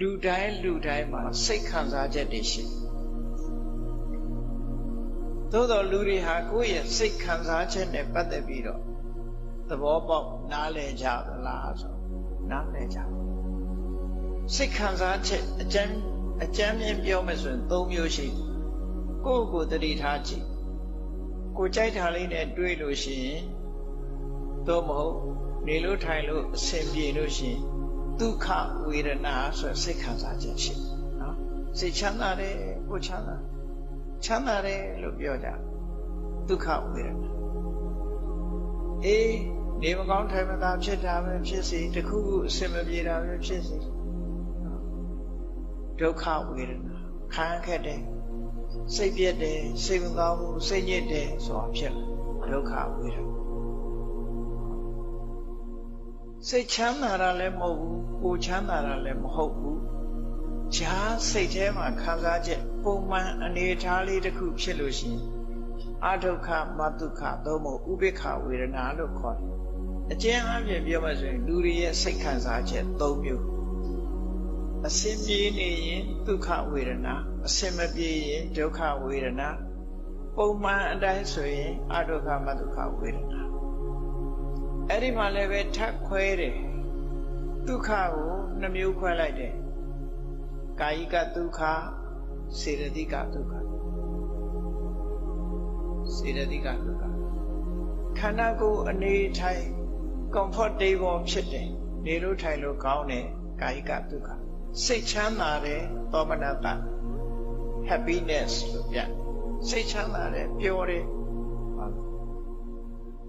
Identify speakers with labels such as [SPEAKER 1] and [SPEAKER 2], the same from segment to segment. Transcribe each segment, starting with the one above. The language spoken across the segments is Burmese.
[SPEAKER 1] လူတိုင်းလူတိုင်းမှာစိတ်ခံစားချက်တွေရှိတယ်သို့တော်လူတွေဟာကိုယ့်ရဲ့စိတ်ခံစားချက်နဲ့ပတ်သက်ပြီးတော့သဘောပေါက်နားလည်ကြသလားဆိုနားလည်ကြပါစိတ်ခံစားချက်အကျမ်းအကျမ်းမြင်ပြောမယ်ဆိုရင်၃မျိုးရှိတယ်ကိုယ့်ကိုယ်တတိထားကြည့်ကိုကြိုက်တာလေးနဲ့တွေးလို့ရှိရင်သို့မဟုတ်နေလို့ထိုင်လို့အဆင်ပြေလို့ရှိရင် ဒုက္ခဝေဒနာဆိုစိတ်ခံစားချက်ရှိနော်စိတ်ချမ်းသာတယ်ကိုချမ်းသာချမ်းသာတယ်လို့ပြောကြဒုက္ခဝေဒနာအေးနေမကောင်းထိုင်မသာဖြစ်တာပဲဖြစ်စီတခုခုအဆင်မပြေတာပဲဖြစ်စီဒုက္ခဝေဒနာခံခက်တယ်စိတ်ပြက်တယ်စိတ်မကောင်းဘူးစိတ်ညစ်တယ်ဆိုတာဖြစ်လာဒုက္ခဝေဒနာစိတ်ချမ်းသာတာလည်းမဟုတ်ဘူး ကိုချမ်းသာတာလည်းမဟုတ်ဘူးဈာစိတ်ထဲမှာခံစားချက်ပုံမှန်အနေအထားလေးတစ်ခုဖြစ်လို့ရှိရင်အဒုက္ခမဒုက္ခသို့မဟုတ်ဥပိ္ပခဝေဒနာလို့ခေါ်တယ်အကျဉ်းအပြင်ပြောမှဆိုရင်လူတွေရဲ့စိတ်ခံစားချက်၃မျိုးအစင်ပြေနေရင်ဒုက္ခဝေဒနာအစင်မပြေရင်ဒုက္ခဝေဒနာပုံမှန်အတိုင်းဆိုရင်အဒုက္ခမဒုက္ခဝေဒနာအဲ့ဒီမှာလည်းပဲထပ်ခွဲတယ် ဒုက္ခကိုနှမျိုးခွဲလိုက်တယ်ကာယိကဒုက္ခစေရတိကဒုက္ခစေရတိကဒုက္ခခန္ဓာကိုယ်အနေထိုင် comfortable ဖြစ်တယ်နေလို့ထိုင်လို့ကောင်းတယ်ကာယိကဒုက္ခစိတ်ချမ်းသာတယ်သောမနတ happiness လို့ပြစိတ်ချမ်းသာတယ်ပျော်တယ်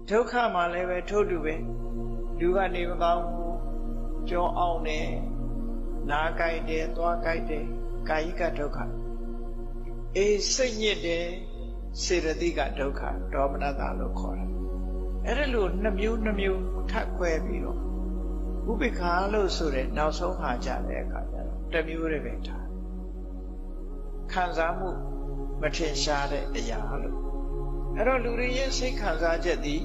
[SPEAKER 1] ဒုက္ခမှာလည်းပဲထို့တူပဲလူကနေမကောင်းဘူး ကြောအောင်တယ်နားကြိုက်တယ်သွားကြိုက်တယ်ကာယိကဒုက္ခအေးစိတ်ညစ်တယ်စေရတိကဒုက္ခဒေါမနတာလို့ခေါ်တယ်အဲ့ဒါလို့နှစ်မျိုးနှစ်မျိုးထပ်ခွဲပြီးတော့ဥပိ္ပခာလို့ဆိုတဲ့နောက်ဆုံးဟာကြတဲ့အခါကျတော့တစ်မျိုးတွေပဲထားခံစားမှုမထင်ရှားတဲ့အရာလို့အဲ့တော့လူတွေရဲ့စိတ်ခံစားချက်သည်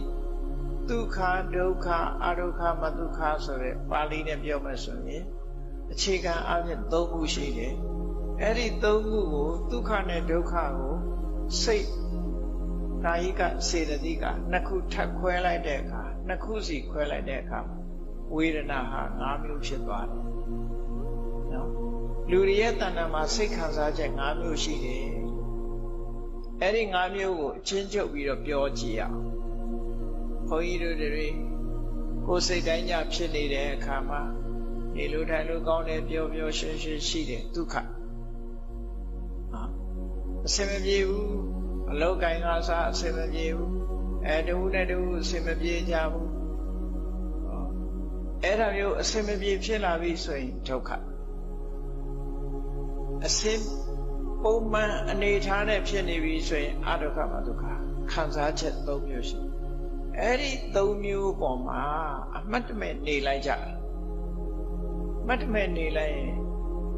[SPEAKER 1] ဒုက္ခဒုက္ခအဒုက္ခမဒုက္ခဆိုတဲ့ပါဠိနဲ့ပြောမယ်ဆိုရင်အခြေခံအပြင်၃ခုရှိတယ်အဲ့ဒီ၃ခုကိုဒုက္ခနဲ့ဒုက္ခကိုစိတ်ကာယိကစေတသိကနှစ်ခုထပ်ခွဲလိုက်တဲ့အခါနှစ်ခုစီခွဲလိုက်တဲ့အခါဝေဒနာဟာ၅မျိုးဖြစ်သွားတယ်နော်လူတွေရဲ့တဏ္ဍာမှာစိတ်ခံစားချက်၅မျိုးရှိတယ်အဲ့ဒီ၅မျိုးကိုအချင်းချုပ်ပြီးတော့ပြောကြည့်အောင်ဘု န်းကြီးတို့တွေကိုယ်စိတ်တိုင်းကြဖြစ်နေတဲ့အခါမှာနေလို့ထိုင်လို့ကောင်းတယ်ပျော်ပျော်ရွှင်ရွှင်ရှိတယ်ဒုက္ခဟာအစင်မပြေဘူးအလောကိုင်းကစားအစင်မပြေဘူးအဲတဝူနဲ့တဝူအစင်မပြေကြဘူးအဲ့ဒါမျိုးအစင်မပြေဖြစ်လာပြီဆိုရင်ဒုက္ခအစင်ပုံမှန်အနေထားနဲ့ဖြစ်နေပြီဆိုရင်အဒုက္ခမဒုက္ခခံစားချက်၃မျိုးရှိ အဲ့ဒီ၃မျိုးပေါ်မှာအမှတ်တမဲ့နေလိုက်ကြတယ်မတ်တမဲ့နေလိုက်ရင်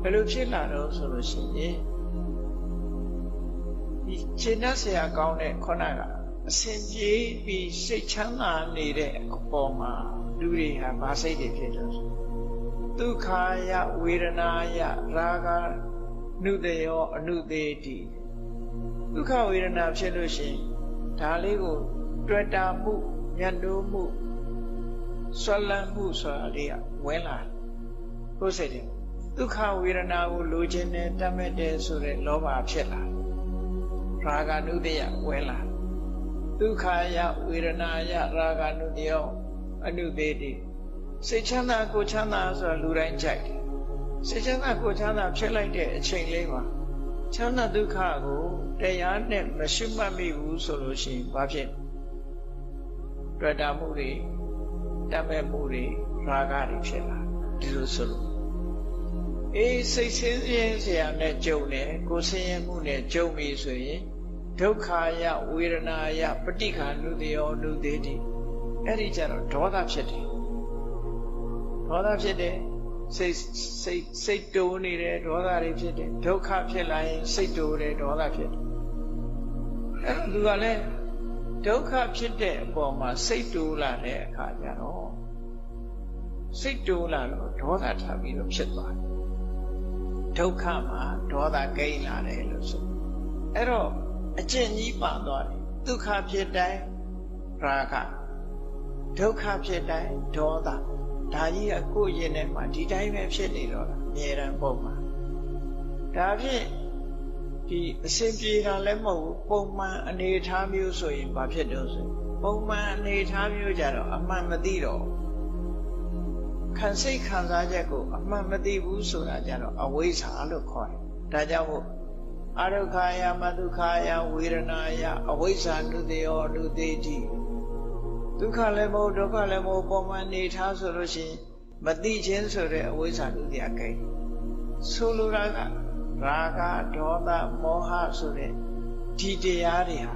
[SPEAKER 1] ဘယ်လိုဖြစ်လာတော့ဆိုလို့ရှိရင်ဒီခြေနှက်ဆရာကောင်းတဲ့ခုနကအစဉ်ပြေးပြီးစိတ်ချမ်းသာနေတဲ့အပေါ်မှာလူတွေဟာဗာစိတ်တွေဖြစ်လို့ဒုက္ခယဝေဒနာယရာဂနုတယောအနုသေးတိဒုက္ခဝေဒနာဖြစ်လို့ရှိရင်ဒါလေးကို တွေ့တာမှုညံ့တိုးမှုဆွလန်းမှုဆိုတာလေးကဝင်လာတယ်ကိုယ်စိတ်တွေဒုက္ခဝေဒနာကိုလိုချင်တယ်တတ်မဲ့တယ်ဆိုတဲ့လောဘဖြစ်လာရာဂနုတယဝဲလာဒုက္ခယဝေဒနာယရာဂနုတယောအနုသေးတိစိတ်ချမ်းသာကိုချမ်းသာဆိုတာလူတိုင်းကြိုက်တယ်စိတ်ချမ်းသာကိုချမ်းသာဖြစ်လိုက်တဲ့အချိန်လေးမှာချမ်းသာဒုက္ခကိုတရားနဲ့မရှိမှတ်မိဘူးဆိုလို့ရှိရင်ဘာဖြစ် တွေ့တာမှုတွေတပ်ပဲမှုတွေရာဂတွေဖြစ်လာဒီလိုဆိုလို့အေးစိတ်ဆင်းရဲစရာနဲ့ကြုံတယ်ကိုဆင်းရဲမှုနဲ့ကြုံပြီဆိုရင်ဒုက္ခယဝေဒနာယပဋိခာနုတယောနုသေးတိအဲ့ဒီကျတော့ဒေါသဖြစ်တယ်ဒေါသဖြစ်တယ်စိတ်စိတ်စိတ်တိုးနေတယ်ဒေါသတွေဖြစ်တယ်ဒုက္ခဖြစ်လာရင်စိတ်တိုးတယ်ဒေါသဖြစ်တယ်အဲ့တော့သူကလည်း ဒုက္ခဖြစ်တဲ့အပေါ်မှာစိတ်တိုးလာတဲ့အခါကျတော့စိတ်တိုးလာတော့ဒေါသထပ်ပြီးတော့ဖြစ်သွားတယ်ဒုက္ခမှာဒေါသကိန်းလာတယ်လို့ဆိုအဲ့တော့အကျင့်ကြီးပါသွားတယ်ဒုက္ခဖြစ်တိုင်းရာဂဒုက္ခဖြစ်တိုင်းဒေါသဒါကြီးကကိုယ့်ရင်ထဲမှာဒီတိုင်းပဲဖြစ်နေတော့တာအမြဲတမ်းပုံမှာဒါဖြင့် ဒီအစဉ်ပြေတာလည်းမဟုတ်ဘူးပုံမှန်အနေအထားမျိုးဆိုရင်ဘာဖြစ်တော့ဆိုပုံမှန်အနေအထားမျိုးကြတော့အမှန်မသိတော့ခံစိတ်ခံစားချက်ကိုအမှန်မသိဘူးဆိုတာကြတော့အဝိဇ္ဇာလို့ခေါ်တယ်ဒါကြောင့်မို့အရုခာယမဒုခာယဝေဒနာယအဝိဇ္ဇာနုတေယောနုတေတိဒုက္ခလည်းမဟုတ်ဒုက္ခလည်းမဟုတ်ပုံမှန်နေထားဆိုလို့ရှိရင်မသိခြင်းဆိုတဲ့အဝိဇ္ဇာနုတေယကိန်းဆိုလိုတာက ရာဂဒေါသမောဟဆိုတဲ့ဒီတရားတွေဟာ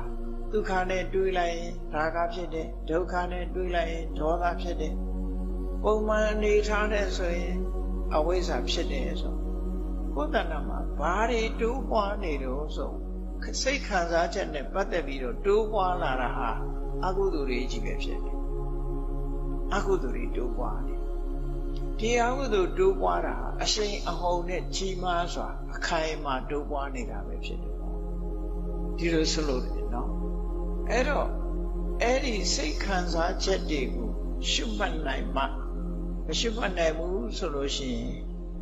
[SPEAKER 1] ဒုက္ခနဲ့တွေးလိုက်ရင်ရာဂဖြစ်တယ်ဒုက္ခနဲ့တွေးလိုက်ရင်ဒေါသဖြစ်တယ်ပုံမှန်အနေထားတဲ့ဆိုရင်အဝိဇ္ဇာဖြစ်တယ်ဆိုကိုယ်တဏ္ဍာမှာဘာတွေတိုးပွားနေတော့ဆိုစိတ်ခံစားချက်နဲ့ပတ်သက်ပြီးတော့တိုးပွားလာတာဟာအကုသိုလ်တွေကြီးပဲဖြစ်တယ်အကုသိုလ်တွေတိုးပွားတယ် ဒီအကုသိုလ်တိုးပွားတာဟာအရှိန်အဟုန်နဲ့ကြီးမားစွာအခိုင်အမာတိုးပွားနေတာပဲဖြစ်တယ်ဒီလိုဆိုလို့တယ်နော်အဲ့တော့အဲ့ဒီစိတ်ခံစားချက်တွေကိုရှုမှတ်နိုင်မှမရှုမှတ်နိုင်ဘူးဆိုလို့ရှိရင်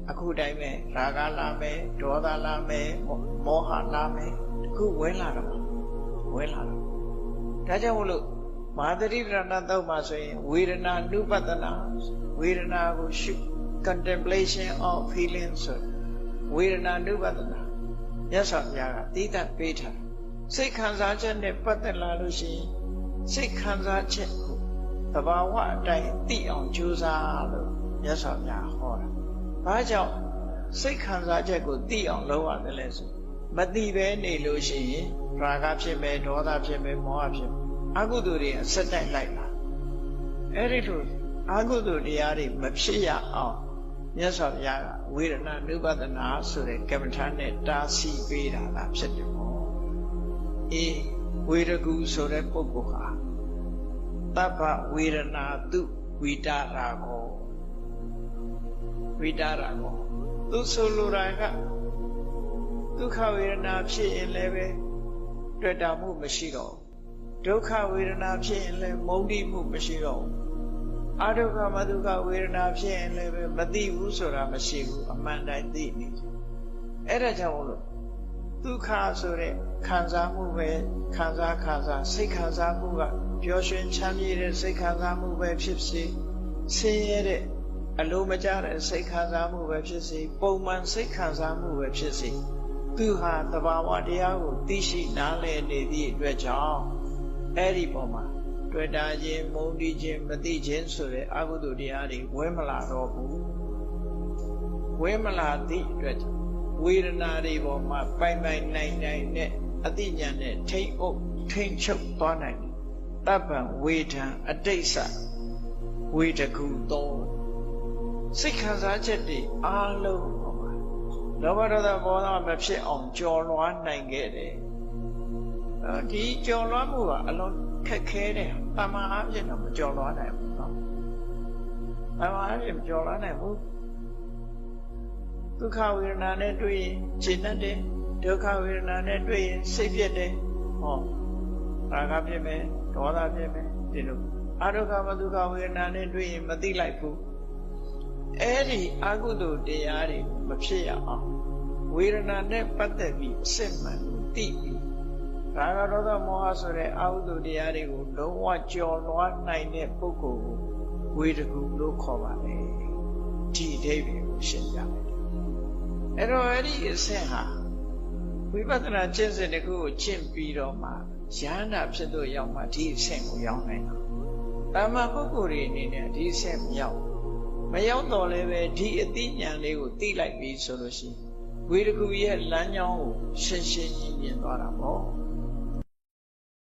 [SPEAKER 1] အခုတိုင်းပဲရာဂလာမယ်ဒေါသလာမယ်မောဟလာမယ်အခုဝင်လာတော့ဝင်လာတော့ဒါကြောင့်မလို့ မဟာသတိပဋ္ဌာန်တော့မှာဆိုရင်ဝေဒနာနုပတနာဝေဒနာကိုရှု contemplation of feeling ဆိုဝေဒနာနုပတနာမြတ်စွာဘုရားကတိတ္တပေးထားစိတ်ခံစားချက်နဲ့ပတ်သက်လာလို့ရှိရင်စိတ်ခံစားချက်ကိုသဘာဝအတိုင်းသိအောင်ကြိုးစားလို့မြတ်စွာဘုရားဟောတာ။ဘာကြောင့်စိတ်ခံစားချက်ကိုသိအောင်လုပ်ရတယ်လဲဆိုမသိပဲနေလို့ရှိရင်ရာဂဖြစ်မယ်ဒေါသဖြစ်မယ်မောဟဖြစ်မယ် အကုသိုလ်တွေအဆက်တိုက်လိုက်လာအဲ့ဒီလိုအကုသိုလ်တရားတွေမဖြစ်ရအောင်မြတ်စွာဘုရားကဝေဒနာနုပဒနာဆိုတဲ့ကမ္မထာနဲ့တားဆီးပေးတာလားဖြစ်တယ်ပေါ့အေးဝေရကူဆိုတဲ့ပုဂ္ဂိုလ်ဟာတပ္ပဝေဒနာတုဝိတာရာကိုဝိတာရာကိုသူဆိုလိုတာကဒုက္ခဝေဒနာဖြစ်ရင်လည်းပဲတွေ့တာမှုမရှိတော့ ဒုက္ခဝေဒနာဖြစ်ရင်လည်းမုန်းတိမှုမရှိတော့အဒုက္ခမဒုက္ခဝေဒနာဖြစ်ရင်လည်းပဲမသိဘူးဆိုတာမရှိဘူးအမှန်တိုင်းသိနေတယ်အဲ့ဒါကြောင့်မလို့ဒုက္ခဆိုတဲ့ခံစားမှုပဲခံစားခံစားစိတ်ခံစားမှုကပျော်ရွှင်ချမ်းမြေ့တဲ့စိတ်ခံစားမှုပဲဖြစ်စေဆင်းရဲတဲ့အလိုမကျတဲ့စိတ်ခံစားမှုပဲဖြစ်စေပုံမှန်စိတ်ခံစားမှုပဲဖြစ်စေသူဟာတဘာဝတရားကိုသိရှိနားလည်နေသည့်အတွက်ကြောင့် အဲ့ဒီပုံမှာတွေ့တာခြင်းမုန်းတီးခြင်းမသိခြင်းဆိုတဲ့အကုသိုလ်တရားတွေဝဲမလာတော့ဘူးဝဲမလာသည့်အတွက်ဝေဒနာတွေပေါ်မှာပိုင်ပိုင်နိုင်နိုင်နဲ့အသိဉာဏ်နဲ့ထိမ့်အုပ်ထိမ့်ချုပ်သွားနိုင်တယ်တပ္ပံဝေဒံအတိတ်ဆဝေတကူသောစိတ်ခံစားချက်တွေအားလုံးပေါ်မှာလောဘဒေါသမောဟမဖြစ်အောင်ကြော်လွှားနိုင်ခဲ့တယ် ဒီကြော်လွှားမှုကအလုံးခက်ခဲတယ်တမန်အားဖြင့်တော့မကြော်လွှားနိုင်ဘူးနော်တမန်အားဖြင့်မကြော်လွှားနိုင်ဘူးဒုက္ခဝေဒနာနဲ့တွေ့ရင်ရှင်းတတ်တယ်ဒုက္ခဝေဒနာနဲ့တွေ့ရင်စိတ်ပြက်တယ်ဟောရာဂဖြစ်မယ်ဒေါသဖြစ်မယ်ဒီလိုအဒုက္ခမဒုက္ခဝေဒနာနဲ့တွေ့ရင်မသိလိုက်ဘူးအဲ့ဒီအကုသိုလ်တရားတွေမဖြစ်ရအောင်ဝေဒနာနဲ့ပတ်သက်ပြီးအစစ်မှန်ကိုသိပြီး ရာဂဒေါသမောဟဆိုတဲ့အကုသိုလ်တရားတွေကိုလုံးဝကျော်လွှားနိုင်တဲ့ပုဂ္ဂိုလ်ကိုဝေဒကူလို့ခေါ်ပါတယ်ဒီအဓိပ္ပာယ်ကိုရှင်းပြမယ်အဲ့တော့အဲ့ဒီအဆင့်ဟာဝိပဿနာကျင့်စဉ်တစ်ခုကိုကျင့်ပြီးတော့မှရဟန္တာဖြစ်လို့ရောက်မှဒီအဆင့်ကိုရောက်နိုင်တာတာမန်ပုဂ္ဂိုလ်တွေအနေနဲ့ဒီအဆင့်မရောက်မရောက်တော့လည်းပဲဒီအသိဉာဏ်လေးကိုသိလိုက်ပြီဆိုလို့ရှိရင်ဝေဒကူရဲ့လမ်းကြောင်းကိုရှင်းရှင်းကြီးမြင်သွားတာပေါ့